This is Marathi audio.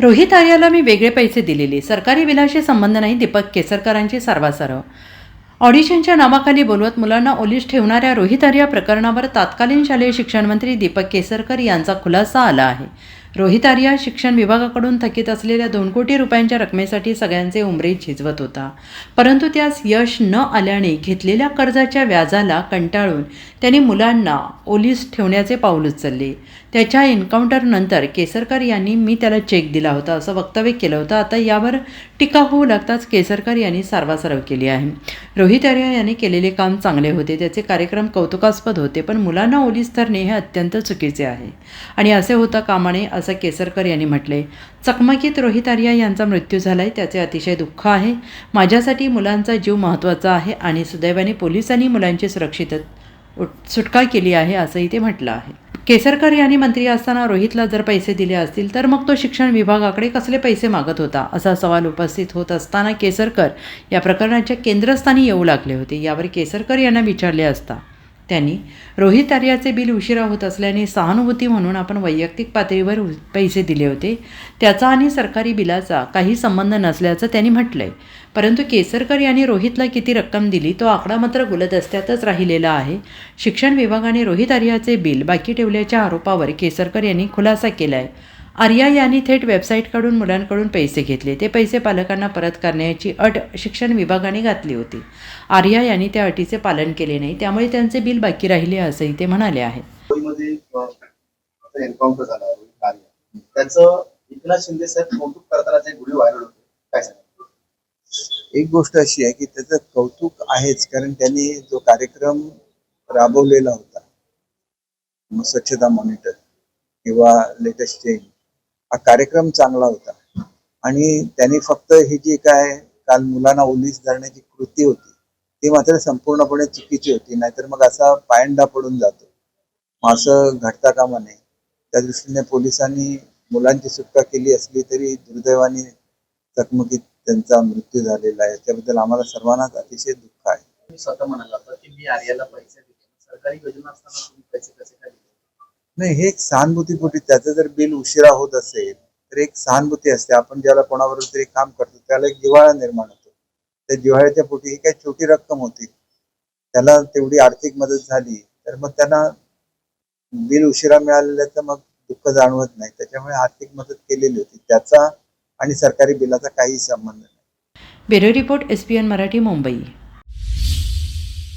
रोहित आर्याला मी वेगळे पैसे दिलेले. सरकारी बिलाशी संबंध नाही दीपक केसरकरांची सारवासारव ऑडिशनच्या नावाखाली बोलवत मुलांना ओलीस ठेवणाऱ्या रोहित आर्या प्रकरणावर तत्कालीन शालेय शिक्षण मंत्री दीपक केसरकर यांचा खुलासा आला आहे. रोहित आर्या शिक्षण विभागाकडून थकीत असलेल्या दोन कोटी रुपयांच्या रकमेसाठी सगळ्यांचे उमरे झिजवत होता. परंतु त्यास यश न आल्याने घेतलेल्या कर्जाच्या व्याजाला कंटाळून त्यांनी मुलांना ओलीस ठेवण्याचे पाऊल उचलले. त्याच्या एन्काउंटरनंतर केसरकर यांनी मी त्याला चेक दिला होता असं वक्तव्य केलं होतं. आता यावर टीका होऊ लागताच केसरकर यांनी सारवासारव केली आहे. रोहित आर्या यांनी केलेले काम चांगले होते त्याचे कार्यक्रम कौतुकास्पद होते पण मुलांना ओलीस धरणे हे अत्यंत चुकीचे आहे. आणि असे होता कामाने असं केसरकर यांनी म्हटले चकमकीत रोहित आर्या यांचा मृत्यू झालाय त्याचे अतिशय दुःख आहे. माझ्यासाठी मुलांचा जीव महत्त्वाचा आहे आणि सुदैवाने पोलिसांनी मुलांची सुरक्षित सुटका केली आहे असंही ते म्हटलं आहे. केसरकर यांनी मंत्री असताना रोहितला जर पैसे दिले असतील तर मग तो शिक्षण विभागाकडे कसले पैसे मागत होता? असा सवाल उपस्थित होत असताना केसरकर या प्रकरणाच्या केंद्रस्थानी येऊ लागले होते. यावर केसरकर यांना विचारले असता त्यांनी रोहित आर्याचे बिल उशिरा होत असल्याने सहानुभूती म्हणून आपण वैयक्तिक पातळीवर पैसे दिले होते. त्याचा आणि सरकारी बिलाचा काही संबंध नसल्याचं त्यांनी म्हटलंय. परंतु केसरकर यांनी रोहितला किती रक्कम दिली तो आकडा मात्र गुलदस्त्यातच राहिलेला आहे. शिक्षण विभागाने रोहित आर्याचे बिल बाकी ठेवल्याच्या आरोपावर केसरकर यांनी खुलासा केला आहे आर्या यांनी थेट वेबसाईटकडून मुलांकडून पैसे घेतले. ते पैसे पालकांना परत करण्याची अट शिक्षण विभागाने घातली होती. आर्या यांनी त्या अटीचे पालन केले नाही त्यामुळे त्यांचे बिल बाकी राहिले असंही ते म्हणाले आहेत करताना एक व्हिडिओ व्हायरल होते. काय सांगा एक गोष्ट अशी आहे की त्याचं कौतुक आहेच कारण त्यांनी जो कार्यक्रम राबवलेला होता स्वच्छता मॉनिटर किंवा लेटेस्ट चेंज हा कार्यक्रम चांगला होता. आणि त्यांनी फक्त ही जी काय काल मुलांना ओलीस धरण्याची कृती होती ती मात्र संपूर्णपणे चुकीची होती. नाहीतर मग असा पायंडा पडून जातो. असं घडता कामा नये. त्या दृष्टीने पोलिसांनी मुलांची सुटका केली असली तरी दुर्दैवाने चकमकीत त्यांचा मृत्यू झालेला आहे. त्याबद्दल आम्हाला सर्वांनाच अतिशय दुःख आहे. स्वतः म्हणाला की मी आर्याला पैसे दिले सरकारी योजना असताना तुम्ही पैसे कसे काय दिले नाही हे एक सहानुभूतीपोटी त्याचं जर बिल उशिरा होत असेल तर एक सहानुभूती असते. आपण ज्याला कोणाबरोबर तरी काम करतो त्याला एक जिव्हाळा निर्माण होतो. त्या जिव्हाळ्याच्या पोटी ही काही छोटी रक्कम होती. त्याला तेवढी आर्थिक मदत झाली तर मग त्यांना बिल उशिरा मिळालेल्याचं मग दुःख जाणवत नाही. त्याच्यामुळे आर्थिक मदत केलेली होती. त्याचा आणि सरकारी बिलाचा काही संबंध नाही. Bureau report S P N Marathi Mumbai.